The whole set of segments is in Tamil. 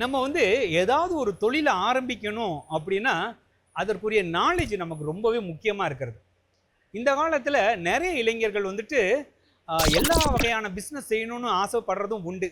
நம்ம வந்து ஏதாவது ஒரு தொழிலை ஆரம்பிக்கணும் அப்படின்னா அதற்குரிய நாலேஜ் நமக்கு ரொம்பவே முக்கியமாக இருக்கிறது. இந்த காலத்தில் நிறைய இளைஞர்கள் வந்துட்டு எல்லா வகையான பிஸ்னஸ் செய்யணும்னு ஆசைப்படுறதும் உண்டு.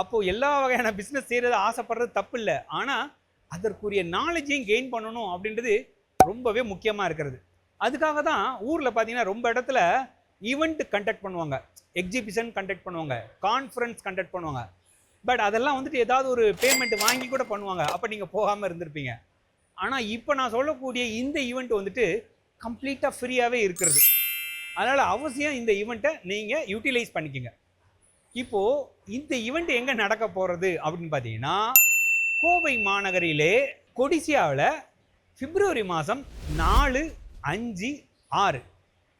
அப்போது எல்லா வகையான பிஸ்னஸ் செய்கிறது ஆசைப்படுறது தப்பு இல்லை ஆனால் அதற்குரிய நாலேஜையும் கெயின் பண்ணணும் அப்படின்றது ரொம்பவே முக்கியமாக இருக்கிறது. அதுக்காக தான் ஊரில் பார்த்தீங்கன்னா ரொம்ப இடத்துல ஈவெண்ட் கண்டக்ட் பண்ணுவாங்க. எக்ஸிபிஷன் கண்டக்ட் பண்ணுவாங்க. கான்ஃபரன்ஸ் கண்டக்ட் பண்ணுவாங்க. பட் அதெல்லாம் வந்துட்டு ஏதாவது ஒரு பேமெண்ட் வாங்கி கூட பண்ணுவாங்க. அப்போ நீங்கள் போகாமல் இருந்திருப்பீங்க. ஆனால் இப்போ நான் சொல்லக்கூடிய இந்த ஈவெண்ட் வந்துட்டு கம்ப்ளீட்டாக ஃப்ரீயாகவே இருக்கிறது. அதனால் அவசியம் இந்த ஈவெண்ட்டை நீங்கள் யூட்டிலைஸ் பண்ணிக்கோங்க. இப்போது இந்த ஈவெண்ட் எங்கே நடக்க போகிறது அப்படின்னு பார்த்தீங்கன்னா கோவை மாநகரிலே கொடிசியாவில் பிப்ரவரி மாதம் நாலு அஞ்சு ஆறு.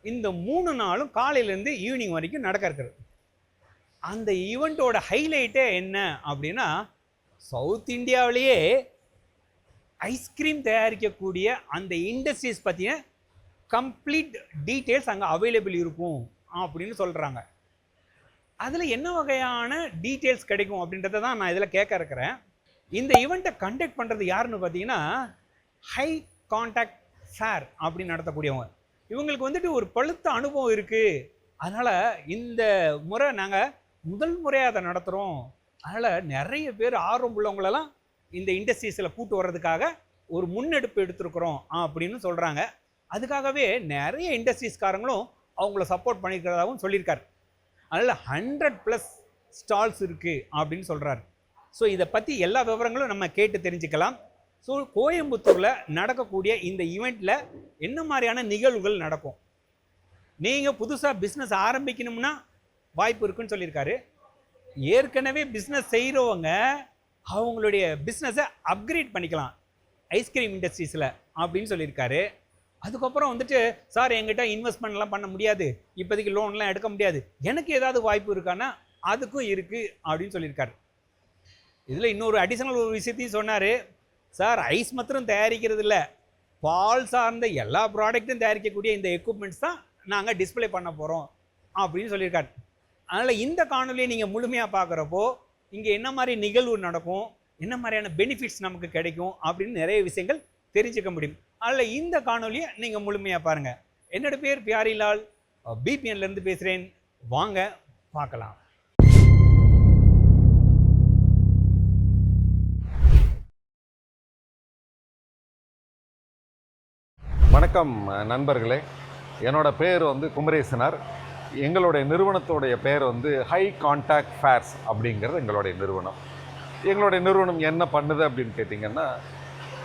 இந்த மூணு நாளும் காலையிலேருந்து ஈவினிங் வரைக்கும் நடக்க இருக்கிறது. அந்த ஈவெண்ட்டோட ஹைலைட்டே என்ன அப்படின்னா சவுத் இந்தியாவிலேயே ஐஸ்கிரீம் தயாரிக்கக்கூடிய அந்த இண்டஸ்ட்ரீஸ் பற்றின கம்ப்ளீட் டீட்டெயில்ஸ் அங்கே அவைலபிள் இருக்கும் அப்படின்னு சொல்கிறாங்க அதில் என்ன வகையான டீட்டெயில்ஸ் கிடைக்கும் அப்படின்றத தான் நான் இதில் கேட்க இருக்கிறேன். இந்த ஈவெண்ட்டை கண்டக்ட் பண்ணுறது யாருன்னு பார்த்தீங்கன்னா ஹை காண்டாக்ட் ஃபேர் அப்படின்னு நடத்தக்கூடியவங்க. இவங்களுக்கு வந்துட்டு ஒரு பழுத்த அனுபவம் இருக்குது அதனால் இந்த முறை நாங்கள் முதல் முறையாக அதை நடத்துகிறோம் அதனால் நிறைய பேர் ஆர்வம் உள்ளவங்களெல்லாம் இந்த இண்டஸ்ட்ரீஸில் கூட்டு வர்றதுக்காக ஒரு முன்னெடுப்பு எடுத்திருக்கிறோம் அப்படின்னு சொல்கிறாங்க அதுக்காகவே நிறைய இண்டஸ்ட்ரீஸ்காரங்களும் அவங்கள சப்போர்ட் பண்ணியிருக்கிறதாகவும் சொல்லியிருக்காரு. அதனால் ஹண்ட்ரட் ப்ளஸ் ஸ்டால்ஸ் இருக்குது அப்படின்னு சொல்கிறாரு ஸோ இதை பற்றி எல்லா விவரங்களும் நம்ம கேட்டு தெரிஞ்சுக்கலாம். ஸோ கோயம்புத்தூரில் நடக்கக்கூடிய இந்த ஈவெண்ட்டில் என்ன மாதிரியான நிகழ்வுகள் நடக்கும்? நீங்கள் புதுசாக பிஸ்னஸ் ஆரம்பிக்கணும்னா வாய்ப்பு இருக்குன்னு சொல்லியிருக்காரு. ஏற்கனவே பிஸ்னஸ் செய்கிறவங்க அவங்களுடைய பிஸ்னஸை அப்கிரேட் பண்ணிக்கலாம். ஐஸ்கிரீம் இண்டஸ்ட்ரீஸில் அப்படின்னு சொல்லியிருக்காரு. அதுக்கப்புறம் வந்துட்டு சார் என்கிட்ட இன்வெஸ்ட்மெண்ட்லாம் பண்ண முடியாது. இப்போதைக்கு லோன்லாம் எடுக்க முடியாது. எனக்கு ஏதாவது வாய்ப்பு இருக்கான்னா அதுக்கும் இருக்குது அப்படின்னு சொல்லியிருக்காரு. இதில் இன்னொரு அடிஷனல் ஒரு விஷயத்தையும் சொன்னார். சார் ஐஸ் மாத்திரம் தயாரிக்கிறது இல்லை. பால் சார்ந்த எல்லா ப்ராடக்ட்டும் தயாரிக்கக்கூடிய இந்த எக்யூப்மெண்ட்ஸ் தான் நாங்கள் டிஸ்ப்ளே பண்ண போகிறோம் அப்படின்னு சொல்லியிருக்காரு. அதனால் இந்த காணொலியை நீங்கள் முழுமையாக பார்க்குறப்போ இங்கே என்ன மாதிரி நிகழ்வு நடக்கும் என்ன மாதிரியான பெனிஃபிட்ஸ் நமக்கு கிடைக்கும் அப்படின்னு நிறைய விஷயங்கள் தெரிஞ்சுக்க முடியும். அதில் இந்த காணொலியை நீங்கள் முழுமையாக பாருங்கள் என்னோடய பேர் பியாரிலால் பிபிஎன்லேருந்து பேசுகிறேன் வாங்க பார்க்கலாம். வணக்கம் நண்பர்களே. என்னோட பேர் வந்து குமரேசனார். எங்களுடைய நிறுவனத்துடைய பேர் வந்து ஹை கான்டாக்ட் ஃபேர்ஸ் அப்படிங்கிறது எங்களுடைய நிறுவனம். எங்களுடைய நிறுவனம் என்ன பண்ணுது அப்படின்னு கேட்டிங்கன்னா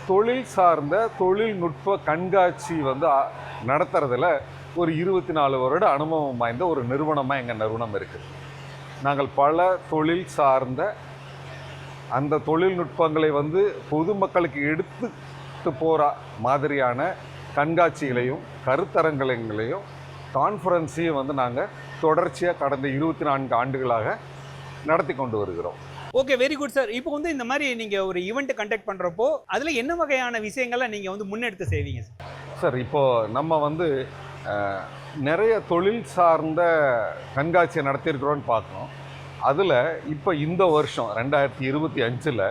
தொழில் சார்ந்த தொழில்நுட்ப கண்காட்சி வந்து நடத்துறதுல ஒரு இருபத்தி நாலு வருட அனுபவம் வாய்ந்த ஒரு நிறுவனமாக எங்கள் நிறுவனம் இருக்குது நாங்கள் பல தொழில் சார்ந்த அந்த தொழில்நுட்பங்களை வந்து பொதுமக்களுக்கு எடுத்துட்டு போகிற மாதிரியான கண்காட்சிகளையும் கருத்தரங்கங்களையும் கான்ஃபரன்ஸையும் வந்து நாங்கள் தொடர்ச்சியாக கடந்த இருபத்தி நான்கு ஆண்டுகளாக நடத்தி கொண்டு வருகிறோம். ஓகே வெரி குட் சார் இப்போ வந்து இந்த மாதிரி நீங்கள் ஒரு ஈவெண்ட் கண்டக்ட் பண்ணுறப்போ அதில் என்ன வகையான விஷயங்களை நீங்கள் வந்து முன்னெடுத்து செய்வீங்க சார் சார் இப்போது நம்ம வந்து நிறைய தொழில் சார்ந்த கண்காட்சியை நடத்தியிருக்கிறோன்னு பார்க்கணும். அதில் இப்போ இந்த வருஷம் ரெண்டாயிரத்தி இருபத்தி அஞ்சில்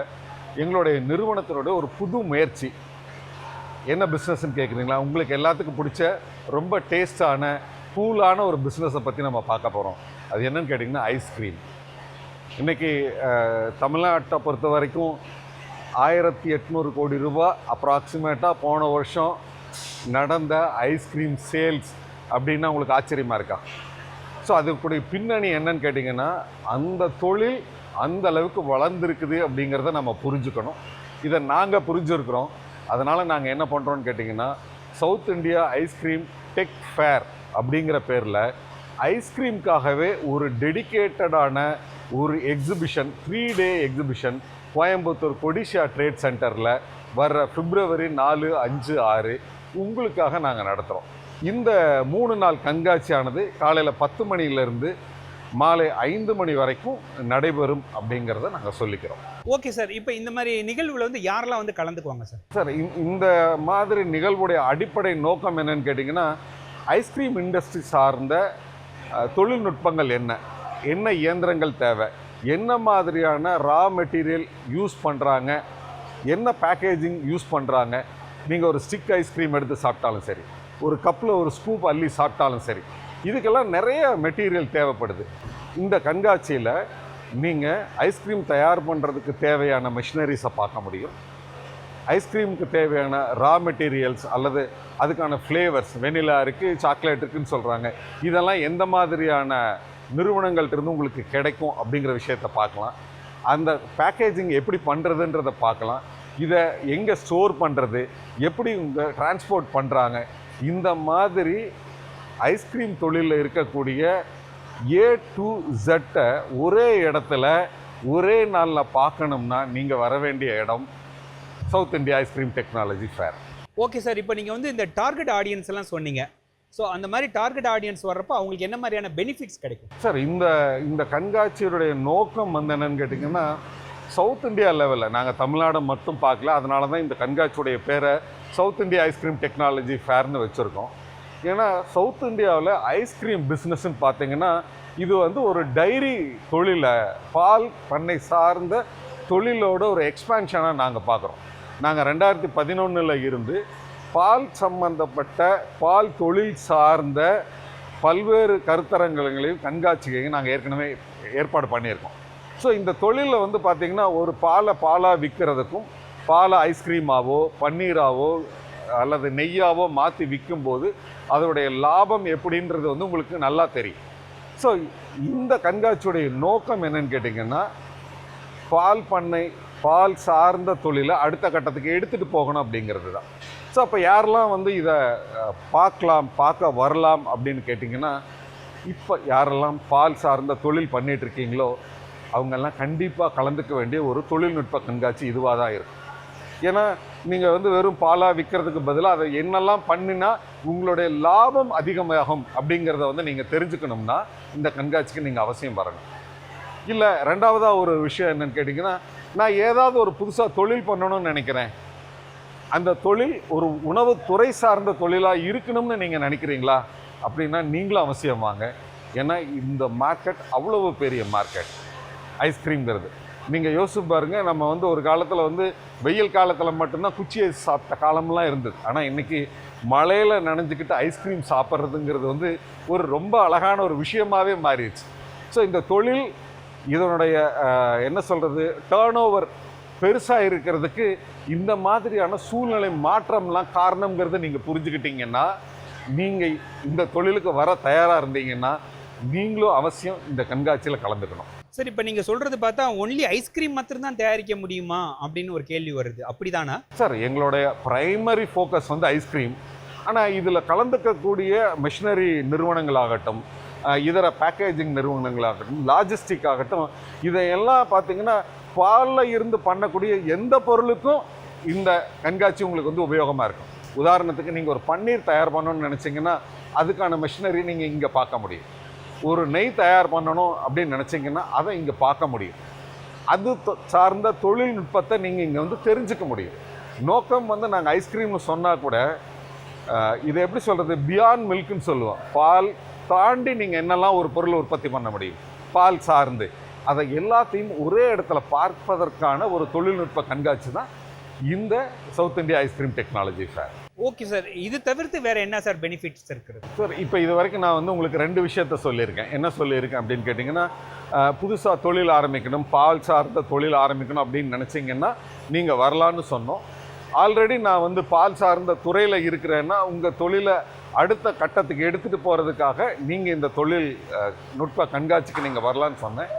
எங்களுடைய நிறுவனத்தினுடைய ஒரு புது முயற்சி என்ன பிஸ்னஸ்ன்னு கேட்குறீங்களா உங்களுக்கு எல்லாத்துக்கும் பிடிச்ச ரொம்ப டேஸ்டான கூலான ஒரு பிஸ்னஸை பற்றி நம்ம பார்க்க போகிறோம் அது என்னன்னு கேட்டிங்கன்னா ஐஸ்கிரீம் இன்றைக்கி தமிழ்நாட்டை பொறுத்த வரைக்கும் ஆயிரத்தி எட்நூறு கோடி ரூபாய் அப்ராக்சிமேட்டாக போன வருஷம் நடந்த ஐஸ்கிரீம் சேல்ஸ் அப்படின்னா உங்களுக்கு ஆச்சரியமாக இருக்கா? ஸோ அதுக்குடைய பின்னணி என்னன்னு கேட்டிங்கன்னா அந்த தொழில் அந்த அளவுக்கு வளர்ந்துருக்குது அப்படிங்கிறத நம்ம புரிஞ்சுக்கணும். இதை நாங்கள் புரிஞ்சுருக்கிறோம். அதனால் நாங்கள் என்ன பண்ணுறோன்னு கேட்டிங்கன்னா South India ice cream tech fair அப்படிங்கிற பேரில் ஐஸ்கிரீம்காகவே ஒரு டெடிகேட்டடான ஒரு exhibition three day exhibition Coimbatore Codissia trade சென்டரில் வர்ற பிப்ரவரி நாலு அஞ்சு ஆறு உங்களுக்காக நாங்கள் நடத்துகிறோம் இந்த மூணு நாள் கண்காட்சியானது காலையில் பத்து மணியிலேருந்து மாலை ஐந்து மணி வரைக்கும் நடைபெறும் அப்படிங்கிறத நாங்கள் சொல்லிக்கிறோம். ஓகே சார் இப்போ இந்த மாதிரி நிகழ்வுல வந்து யாரெல்லாம் வந்து கலந்துக்குவாங்க சார்? சார் இந்த- மாதிரி நிகழ்வுடைய அடிப்படை நோக்கம் என்னன்னு கேட்டிங்கன்னா ஐஸ்கிரீம் இண்டஸ்ட்ரி சார்ந்த தொழில்நுட்பங்கள் என்ன? என்ன இயந்திரங்கள் தேவை? என்ன மாதிரியான ரா மெட்டீரியல் யூஸ் பண்ணுறாங்க என்ன பேக்கேஜிங் யூஸ் பண்ணுறாங்க நீங்கள் ஒரு ஸ்டிக் ஐஸ்கிரீம் எடுத்து சாப்பிட்டாலும் சரி ஒரு கப்பில் ஒரு ஸ்கூப் அள்ளி சாப்பிட்டாலும் சரி இதுக்கெல்லாம் நிறைய மெட்டீரியல் தேவைப்படுது. இந்த கண்காட்சியில் நீங்கள் ஐஸ்கிரீம் தயார் பண்ணுறதுக்கு தேவையான மிஷினரிஸை பார்க்க முடியும். ஐஸ்கிரீமுக்கு தேவையான ரா மெட்டீரியல்ஸ் அல்லது அதுக்கான ஃப்ளேவர்ஸ் வெனிலா இருக்குது சாக்லேட் இருக்குன்னு சொல்கிறாங்க இதெல்லாம் எந்த மாதிரியான நிறுவனங்கள்ட்ட இருந்து உங்களுக்கு கிடைக்கும் அப்படிங்கிற விஷயத்த பார்க்கலாம். அந்த பேக்கேஜிங் எப்படி பண்ணுறதுன்றதை பார்க்கலாம். இதை எங்கே ஸ்டோர் பண்ணுறது எப்படி உங்கள் டிரான்ஸ்போர்ட் பண்ணுறாங்க இந்த மாதிரி ஐஸ்கிரீம் தொழிலில் இருக்கக்கூடிய ஏ டு ஜெட்டை ஒரே இடத்துல ஒரே நாளில் பார்க்கணும்னா நீங்கள் வர வேண்டிய இடம் South India ice cream technology fair okay sir இப்போ நீங்கள் வந்து இந்த டார்கெட் ஆடியன்ஸ் எல்லாம் சொன்னீங்க. ஸோ அந்த மாதிரி டார்கெட் ஆடியன்ஸ் வர்றப்போ அவங்களுக்கு என்ன மாதிரியான பெனிஃபிட்ஸ் கிடைக்கும்? சார் இந்த இந்த கண்காட்சியுடைய நோக்கம் வந்து என்னன்னு கேட்டிங்கன்னா சவுத் இந்தியா லெவலில் நாங்கள் தமிழ்நாடு மட்டும் பார்க்கல அதனால தான் இந்த கண்காட்சியுடைய பேரை South India ice cream technology ஃபேர்னு வச்சுருக்கோம். ஏன்னா சவுத் இந்தியாவில் ஐஸ்கிரீம் பிஸ்னஸ்ன்னு பார்த்தீங்கன்னா இது வந்து ஒரு டைரி தொழிலை பால் பண்ணை சார்ந்த தொழிலோட ஒரு எக்ஸ்பான்ஷனாக நாங்கள் பார்க்குறோம் நாங்கள் ரெண்டாயிரத்தி பதினொன்றில் இருந்து பால் சம்பந்தப்பட்ட பால் தொழில் சார்ந்த பல்வேறு கருத்தரங்கங்களையும் கண்காட்சிகளையும் நாங்கள் ஏற்கனவே ஏற்பாடு பண்ணியிருக்கோம். ஸோ இந்த தொழிலில் வந்து பார்த்திங்கன்னா ஒரு பாலை பாலாக விற்கிறதுக்கும் பாலை ஐஸ்கிரீமாவோ பன்னீராவோ அல்லது நெய்யாவோ மாற்றி விற்கும்போது அதோடைய லாபம் எப்படின்றது வந்து உங்களுக்கு நல்லா தெரியும். ஸோ இந்த கண்காட்சியுடைய நோக்கம் என்னன்னு கேட்டிங்கன்னா பால் பண்ணை பால் சார்ந்த தொழிலை அடுத்த கட்டத்துக்கு எடுத்துகிட்டு போகணும் அப்படிங்கிறது தான். ஸோ அப்போ யாரெல்லாம் வந்து இதை பார்க்கலாம் பார்க்க வரலாம் அப்படின்னு கேட்டிங்கன்னா இப்போ யாரெல்லாம் பால் சார்ந்த தொழில் பண்ணிகிட்ருக்கீங்களோ அவங்கெல்லாம் கண்டிப்பாக கலந்துக்க வேண்டிய ஒரு தொழில்நுட்ப கண்காட்சி இதுவாக தான் இருக்கும். ஏன்னா நீங்கள் வந்து வெறும் பாலாக விற்கிறதுக்கு பதிலாக அதை என்னெல்லாம் பண்ணினா உங்களுடைய லாபம் அதிகமாகும் அப்படிங்கிறத வந்து நீங்கள் தெரிஞ்சுக்கணும்னா இந்த கண்காட்சிக்கு நீங்கள் அவசியம் வரணும் இல்லை ரெண்டாவதாக ஒரு விஷயம் என்னென்னு கேட்டிங்கன்னா நான் ஏதாவது ஒரு புதுசாக தொழில் பண்ணணும்னு நினைக்கிறேன். அந்த தொழில் ஒரு உணவு துறை சார்ந்த தொழிலாக இருக்கணும்னு நீங்கள் நினைக்கிறீங்களா? அப்படின்னா நீங்களும் அவசியம் வாங்க. ஏன்னா இந்த மார்க்கெட் அவ்வளவு பெரிய மார்க்கெட் ஐஸ்கிரீம்ங்கிறது நீங்கள் யோசிச்சு பாருங்க நம்ம வந்து ஒரு காலத்தில் வந்து வெயில் காலத்தில் மட்டும்தான் குச்சியை சாப்பிட்ட காலம்லாம் இருந்தது. ஆனால் இன்றைக்கி மழையில் நனைஞ்சுக்கிட்டு ஐஸ்கிரீம் சாப்பிட்றதுங்கிறது வந்து ஒரு ரொம்ப அழகான ஒரு விஷயமாகவே மாறிடுச்சு. ஸோ இந்த தொழில் இதனுடைய என்ன சொல்கிறது டேர்ன் ஓவர் பெருசாக இருக்கிறதுக்கு இந்த மாதிரியான சூழ்நிலை மாற்றம்லாம் காரணங்கிறத நீங்கள் புரிஞ்சுக்கிட்டீங்கன்னா நீங்கள் இந்த தொழிலுக்கு வர தயாராக இருந்தீங்கன்னா நீங்களும் அவசியம் இந்த கண்காட்சியில் கலந்துக்கணும். சார் இப்போ நீங்கள் சொல்கிறது பார்த்தா ஒன்லி ஐஸ்கிரீம் மாத்திரம் தான் தயாரிக்க முடியுமா? அப்படின்னு ஒரு கேள்வி வருது. அப்படிதானா? சார் எங்களுடைய ப்ரைமரி ஃபோக்கஸ் வந்து ஐஸ்கிரீம் ஆனால் இதில் கலந்துக்கக்கூடிய மிஷினரி நிறுவனங்களாகட்டும் இதர பேக்கேஜிங் நிறுவனங்களாகட்டும் லாஜிஸ்டிக் ஆகட்டும் இதையெல்லாம் பார்த்தீங்கன்னா பாலில் இருந்து பண்ணக்கூடிய எந்த பொருளுக்கும் இந்த கண்காட்சி உங்களுக்கு வந்து உபயோகமாக இருக்கும். உதாரணத்துக்கு நீங்கள் ஒரு பன்னீர் தயார் பண்ணணும்னு நினச்சிங்கன்னா அதுக்கான மிஷினரி நீங்கள் இங்கே பார்க்க முடியும். ஒரு நெய் தயார் பண்ணணும் அப்படின்னு நினச்சிங்கன்னா அதை இங்கே பார்க்க முடியும். அது தொ- சார்ந்த தொழில்நுட்பத்தை நீங்கள் இங்கே வந்து தெரிஞ்சுக்க முடியும். நோக்கம் வந்து நாங்கள் ஐஸ்கிரீம்னு சொன்னால் கூட இது இதை எப்படி சொல்கிறது பியாண்ட் மில்க்னு சொல்லுவோம். பால் தாண்டி நீங்கள் என்னெல்லாம் ஒரு பொருள் உற்பத்தி பண்ண முடியும்? பால் சார்ந்து. அதை எல்லாத்தையும் ஒரே இடத்துல பார்ப்பதற்கான ஒரு தொழில்நுட்ப கண்காட்சி தான் இந்த South India ice cream technology fair okay sir இது தவிர்த்து வேற என்ன சார் பெனிஃபிட்ஸ் இருக்குது சார் இப்போ இது வரைக்கும் நான் வந்து உங்களுக்கு ரெண்டு விஷயத்த சொல்லியிருக்கேன். என்ன சொல்லியிருக்கேன் அப்படின்னு கேட்டிங்கன்னா புதுசாக தொழில் ஆரம்பிக்கணும் பால் சார்ந்த தொழில் ஆரம்பிக்கணும் அப்படின்னு நினச்சிங்கன்னா நீங்கள் வரலான்னு சொன்னோம். ஆல்ரெடி நான் வந்து பால் சார்ந்த துறையில் இருக்கிறேன்னா உங்கள் தொழிலை அடுத்த கட்டத்துக்கு எடுத்துகிட்டு போகிறதுக்காக நீங்கள் இந்த தொழில் நுட்ப கண்காட்சிக்கு நீங்கள் வரலான்னு சொன்னேன்.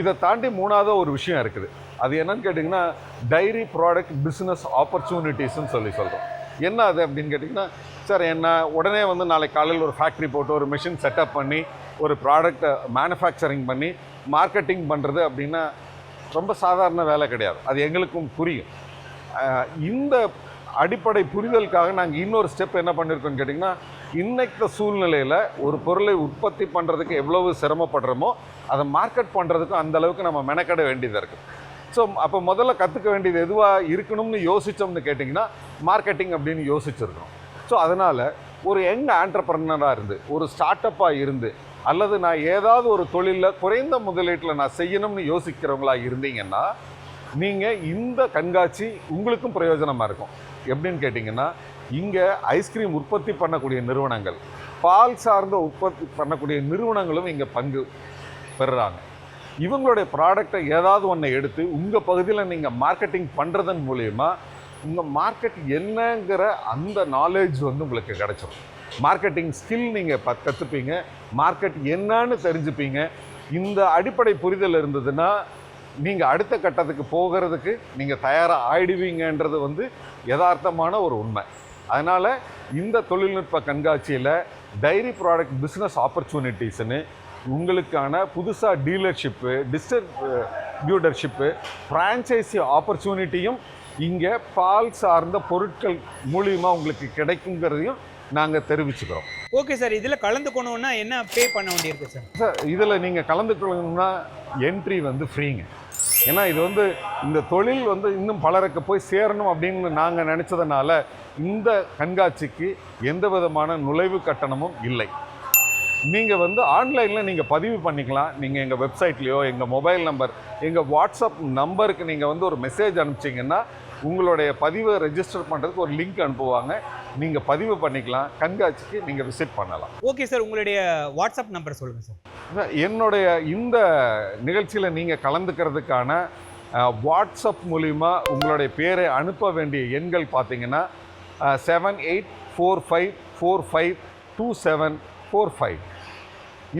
இதை தாண்டி மூணாவது ஒரு விஷயம் இருக்குது. அது என்னன்னு கேட்டிங்கன்னா டைரி ப்ராடக்ட் பிஸ்னஸ் ஆப்பர்ச்சுனிட்டிஸ்ன்னு சொல்லி சொல்கிறோம் என்ன அது அப்படின்னு கேட்டிங்கன்னா சார் என்ன உடனே வந்து நாளைக்கு காலையில் ஒரு ஃபேக்ட்ரி போட்டு ஒரு மிஷின் செட்டப் பண்ணி ஒரு ப்ராடக்டை மேனுஃபேக்சரிங் பண்ணி மார்க்கெட்டிங் பண்ணுறது அப்படின்னா ரொம்ப சாதாரண வேலை கிடையாது. அது எங்களுக்கும் புரியும். இந்த அடிப்படை புரிதலுக்காக நாங்கள் இன்னொரு ஸ்டெப் என்ன பண்ணியிருக்கோம்னு கேட்டிங்கன்னா இன்னைக்கு சூழ்நிலையில் ஒரு பொருளை உற்பத்தி பண்ணுறதுக்கு எவ்வளவு சிரமப்படுறோமோ அதை மார்க்கெட் பண்ணுறதுக்கும் அந்தளவுக்கு நம்ம மெனக்கட வேண்டியதாக இருக்குது ஸோ அப்போ முதல்ல கற்றுக்க வேண்டியது எதுவாக இருக்கணும்னு யோசித்தோம்னு கேட்டிங்கன்னா மார்க்கெட்டிங் அப்படின்னு யோசிச்சிருக்கோம். ஸோ அதனால் ஒரு யங் ஆண்டர்பிரனராக இருந்து ஒரு ஸ்டார்ட் அப்பாக இருந்து அல்லது நான் ஏதாவது ஒரு தொழிலில் குறைந்த முதலீட்டில் நான் செய்யணும்னு யோசிக்கிறவங்களா இருந்தீங்கன்னா நீங்கள் இந்த கண்காட்சி உங்களுக்கும் பிரயோஜனமாக இருக்கும். எப்படின்னு கேட்டிங்கன்னா இங்கே ஐஸ்கிரீம் உற்பத்தி பண்ணக்கூடிய நிறுவனங்கள் பால் சார்ந்த உற்பத்தி பண்ணக்கூடிய நிறுவனங்களும் இங்கே பங்கு பெறுறாங்க. இவங்களுடைய ப்ராடக்டை ஏதாவது ஒன்றை எடுத்து உங்கள் பகுதியில் நீங்கள் மார்க்கெட்டிங் பண்ணுறதன் மூலயமா உங்கள் மார்க்கெட் என்னங்கிற அந்த நாலேஜ் வந்து உங்களுக்கு கிடைச்சிடும் மார்க்கெட்டிங் ஸ்கில் நீங்கள் ப கற்றுப்பீங்க மார்க்கெட் என்னன்னு தெரிஞ்சுப்பீங்க. இந்த அடிப்படை புரிதல் இருந்ததுன்னா நீங்கள் அடுத்த கட்டத்துக்கு போகிறதுக்கு நீங்கள் தயாராக ஆயிடுவீங்கன்றது வந்து யதார்த்தமான ஒரு உண்மை. அதனால் இந்த தொழில்நுட்ப கண்காட்சியில் டைரி ப்ராடக்ட் பிஸ்னஸ் ஆப்பர்ச்சுனிட்டிஸ்னு உங்களுக்கான புதுசாக டீலர்ஷிப்பு டிஸ்ட்ரிபியூட்டர்ஷிப்பு ஃப்ரான்ச்சைசி ஆப்பர்ச்சுனிட்டியும் இங்கே பால் சார்ந்த பொருட்கள் மூலியமாக உங்களுக்கு கிடைக்குங்கிறதையும் நாங்கள் தெரிவிச்சுக்கிறோம். ஓகே சார் இதில் கலந்துக்கணுன்னா என்ன பே பண்ண வேண்டியிருக்கு சார் சார் இதில் நீங்கள் கலந்துக்கணும்னா என்ட்ரி வந்து ஃப்ரீங்க ஏன்னா இது வந்து இந்த தொழில் வந்து இன்னும் பலருக்கு போய் சேரணும் அப்படின்னு நாங்கள் நினச்சதுனால இந்த கண்காட்சிக்கு எந்த விதமான நுழைவு கட்டணமும் இல்லை. நீங்கள் வந்து ஆன்லைனில் நீங்கள் பதிவு பண்ணிக்கலாம். நீங்கள் எங்கள் வெப்சைட்லேயோ எங்கள் மொபைல் நம்பர் எங்கள் வாட்ஸ்அப் நம்பருக்கு நீங்கள் வந்து ஒரு மெசேஜ் அனுப்பிச்சிங்கன்னா உங்களுடைய பதிவை ரெஜிஸ்டர் பண்ணுறதுக்கு ஒரு லிங்க் அனுப்புவாங்க. நீங்கள் பதிவு பண்ணிக்கலாம். கண்காட்சிக்கு நீங்கள் விசிட் பண்ணலாம். ஓகே சார் உங்களுடைய வாட்ஸ்அப் நம்பர் சொல்லுங்கள் சார். என்னுடைய இந்த நிகழ்ச்சியில் நீங்கள் கலந்துக்கிறதுக்கான வாட்ஸ்அப் மூலிமா உங்களுடைய பேரை அனுப்ப வேண்டிய எண்கள் பார்த்தீங்கன்னா seven eight four five four five two seven four five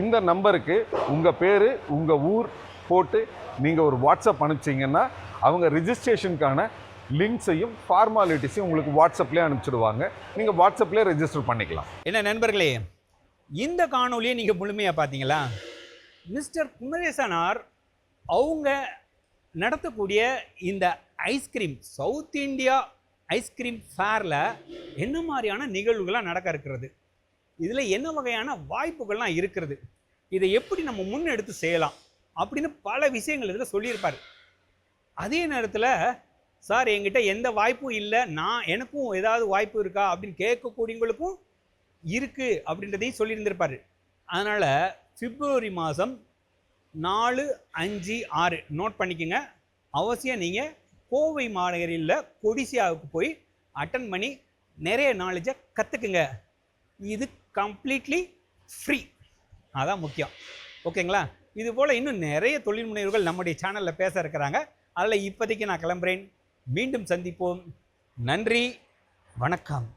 இந்த நம்பருக்கு உங்கள் பேர் உங்கள் ஊர் போட்டு நீங்கள் ஒரு வாட்ஸ்அப் அனுப்பிச்சிங்கன்னா அவங்க ரிஜிஸ்ட்ரேஷனுக்கான லிங்க்ஸையும் ஃபார்மாலிட்டிஸையும் உங்களுக்கு வாட்ஸ்அப்லேயே அனுப்பிச்சிடுவாங்க. நீங்கள் வாட்ஸ்அப்லேயே ரெஜிஸ்டர் பண்ணிக்கலாம். என்ன நண்பர்களே இந்த காணொலியை நீங்கள் முழுமையாக பார்த்தீங்களா? மிஸ்டர் குமரேசனார் அவங்க நடத்தக்கூடிய இந்த ice cream south India ice cream ஃபேரில் என்ன மாதிரியான நிகழ்வுகளாக நடக்க இருக்கிறது? இதில் என்ன வகையான வாய்ப்புகள்லாம் இருக்கிறது? இதை எப்படி நம்ம முன்னெடுத்து செய்யலாம்? அப்படின்னு பல விஷயங்கள் இதில் சொல்லியிருப்பார். அதே நேரத்தில் சார் என்கிட்ட எந்த வாய்ப்பும் இல்லை. நான் எனக்கும் ஏதாவது வாய்ப்பு இருக்கா? அப்படின்னு கேட்கக்கூடியவங்களுக்கும் இருக்குது அப்படின்றதையும் சொல்லியிருந்திருப்பார். அதனால் பிப்ரவரி மாதம் நாலு அஞ்சு ஆறு நோட் பண்ணிக்கோங்க. அவசியம் நீங்கள் கோவை மாநகரில் கொடிசியாவுக்கு போய் அட்டன் பண்ணி நிறைய நாலேஜை கற்றுக்குங்க இது கம்ப்ளீட்லி ஃப்ரீ அதான் முக்கியம். ஓகேங்களா இது போல் இன்னும் நிறைய தொழில் முனைவர்கள் நம்முடைய சேனலில் பேச இருக்கிறாங்க. அதில் இப்போதைக்கு நான் கிளம்புறேன். மீண்டும் சந்திப்போம். நன்றி. வணக்கம்.